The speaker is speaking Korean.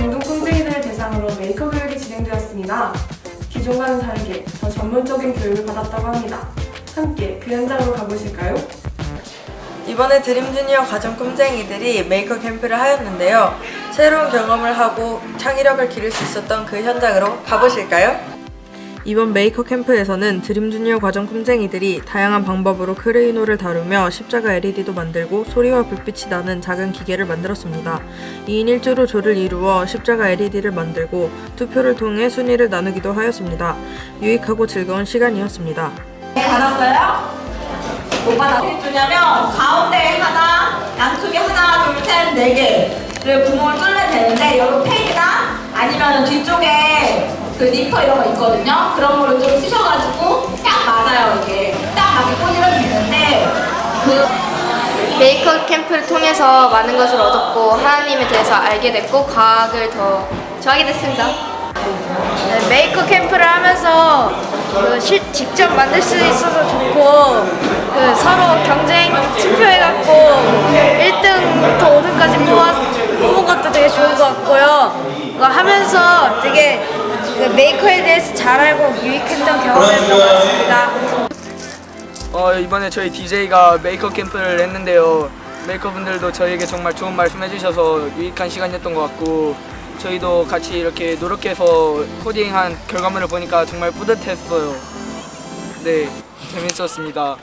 중등 꼼쟁이들을 대상으로 메이커 교육이 진행되었습니다. 기존과는 다르게 더 전문적인 교육을 받았다고 합니다. 함께 그 현장으로 가보실까요? 이번에 드림주니어 가정 꿈쟁이들이 메이커 캠프를 하였는데요. 새로운 경험을 하고 창의력을 기를 수 있었던 그 현장으로 가보실까요? 이번 메이커 캠프에서는 드림 주니어 과정 꿈쟁이들이 다양한 방법으로 크레이노를 다루며 십자가 LED도 만들고 소리와 불빛이 나는 작은 기계를 만들었습니다. 2인 1조로 조를 이루어 십자가 LED를 만들고 투표를 통해 순위를 나누기도 하였습니다. 유익하고 즐거운 시간이었습니다. 네, 받았어요? 못 받았어요. 가운데 하나, 양쪽에 하나, 둘, 셋, 네 개를 구멍을 뚫으면 되는데 여기 펜이나 아니면 뒤쪽에 그 니퍼 이런 거 있거든요. 그런 거를 좀 쓰셔가지고 딱 맞아요 이게 딱 맞게 꽂으면 되는데 그 메이커 캠프를 통해서 많은 것을 얻었고 하나님에 대해서 알게 됐고 과학을 더 좋아하게 됐습니다. 네, 메이커 캠프를 하면서 그 실- 직접 만들 수 있어서 좋고 그 서로 경쟁 투표해갖고 1등부터 5등까지 뽑아, 뽑은 것도 되게 좋은 것 같고요. 그거 하면서 되게 그 메이커에 대해서 잘 알고 유익했던 경험이었던 것 같습니다. 어, 이번에 저희 DJ가 메이커 캠프를 했는데요. 메이커 분들도 저희에게 정말 좋은 말씀 해주셔서 유익한 시간이었던 것 같고 저희도 같이 이렇게 노력해서 코딩한 결과물을 보니까 정말 뿌듯했어요. 네, 재밌었습니다.